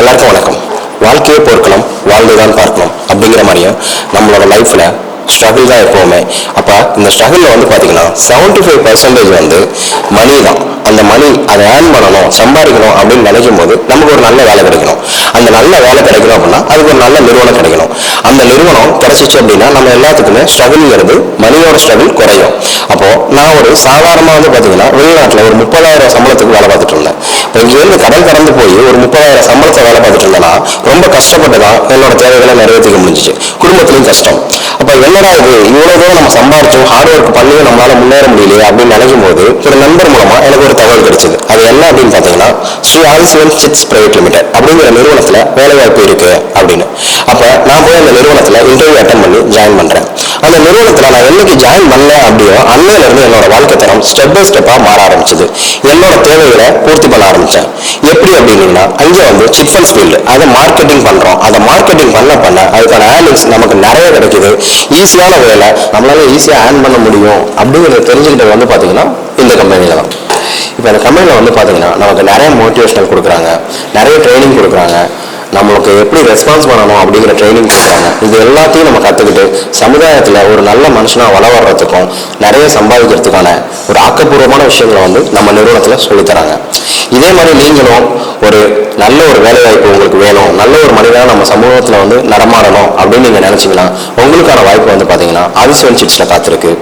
எல்லாருக்கும் வணக்கம். வாழ்க்கையே போர்க்கலாம் வாழ்ந்துதான் பார்க்கணும் அப்படிங்கிற மாதிரியும் நம்மளோட லைஃப்பில் ஸ்ட்ரகிள் தான் எப்போவுமே. அப்போ இந்த ஸ்ட்ரகிளில் வந்து பார்த்தீங்கன்னா செவன்டி ஃபைவ் பர்சன்டேஜ் வந்து மணி தான். அந்த மணி அதை ஏர்ன் பண்ணணும் சம்பாதிக்கணும் அப்படின்னு நினைக்கும் போது நமக்கு ஒரு நல்ல வேலை கிடைக்கணும். அந்த நல்ல வேலை கிடைக்கணும் அப்படின்னா அதுக்கு ஒரு நல்ல நிறுவனம் கிடைக்கணும். அந்த நிறுவனம் கிடைச்சிச்சு அப்படின்னா நம்ம எல்லாத்துக்குமே ஸ்ட்ரகிள்ங்கிறது மணியோட ஸ்ட்ரகிள் குறையும். அப்போது நான் ஒரு சாதாரணமாக வந்து பார்த்தீங்கன்னா வெளிநாட்டில் ஒரு முப்பதாயிரம் சம்பளத்துக்கு வேலை பார்த்துட்டு இருந்தேன். கடல் கடந்து போய் ஒரு முப்பதாயிரம் சம்பளத்தை வேலை பார்த்துட்டு இருந்தேன்னா ரொம்ப கஷ்டப்பட்டு தான் என்னோட தேவைகளை நிறைவேற்றிக்க முடிஞ்சிச்சு. குடும்பத்துலையும் கஷ்டம். அப்போ என்னடா இது? இவ்வளோ தூரம் நம்ம சம்பாரிச்சோம் ஹார்ட் ஒர்க் பண்ணியும் நம்மளால முன்னேற முடியலையே அப்படின்னு நினைக்கும் போது ஒரு நண்பர் மூலமா எனக்கு ஒரு தகவல் கிடைச்சது. அது என்ன அப்படின்னு பார்த்தீங்கன்னா Sri Adisivan chits private limited அப்படிங்கிற நிறுவனத்தில் வேலை வாய்ப்பு இருக்கு அப்படின்னு. அப்போ நான் போய் அந்த நிறுவனத்தில் இன்டர்வியூ அட்டன் பண்ணி ஜாயின் பண்றேன். அந்த நிறுவனத்தில் நான் என்னைக்கு ஜாயின் பண்ணேன் அப்படியோ அன்னையிலிருந்து என்னோட வாழ்க்கை தரம் ஸ்டெப் பை ஸ்டெப்பாக மாற ஆரம்பிச்சது. என்னோட தேவைகளை பூர்த்தி பண்ண ஆரம்பித்தேன் எப்படி அப்படின்னீங்கன்னா அங்கே வந்து சிட் ஃபண்ட்ஸ் ஃபீல்டு அதை மார்க்கெட்டிங் பண்ணுறோம் அதை மார்க்கெட்டிங் பண்ண பண்ண அதுக்கான ஏர்னிங்ஸ் நமக்கு நிறைய கிடைக்குது. ஈஸியான வேலை நம்மளால ஈஸியாக ஏர்ன் பண்ண முடியும் அப்படிங்கிறத தெரிஞ்சுக்கிட்டது வந்து பார்த்தீங்கன்னா இந்த கம்பெனியில் தான். இப்போ இந்த கம்பெனியில் வந்து பார்த்தீங்கன்னா நமக்கு நிறைய மோட்டிவேஷனல் கொடுக்குறாங்க. நிறைய ட்ரைனிங் கொடுக்குறாங்க. நம்மளுக்கு எப்படி ரெஸ்பான்ஸ் பண்ணணும் அப்படிங்கிற ட்ரைனிங் கொடுக்குறாங்க இது எல்லாத்தையும் நம்ம கற்றுக்கிட்டு சமுதாயத்தில் ஒரு நல்ல மனுஷனாக வள வர்றதுக்கும் நிறைய சம்பாதிக்கிறதுக்கான ஒரு ஆக்கப்பூர்வமான விஷயங்களை வந்து நம்ம நிறுவனத்தில் சொல்லித்தராங்க. இதே மாதிரி நீங்களும் ஒரு நல்ல ஒரு வேலைவாய்ப்பு உங்களுக்கு வேணும் நல்ல ஒரு மனிதனாக நம்ம சமூகத்தில் வந்து நடமாடணும் அப்படின்னு நீங்கள் நினச்சிங்கன்னா உங்களுக்கான வாய்ப்பு வந்து பார்த்தீங்கன்னா ஆதிசிவன் சிட்ஸில் காத்திருக்கு.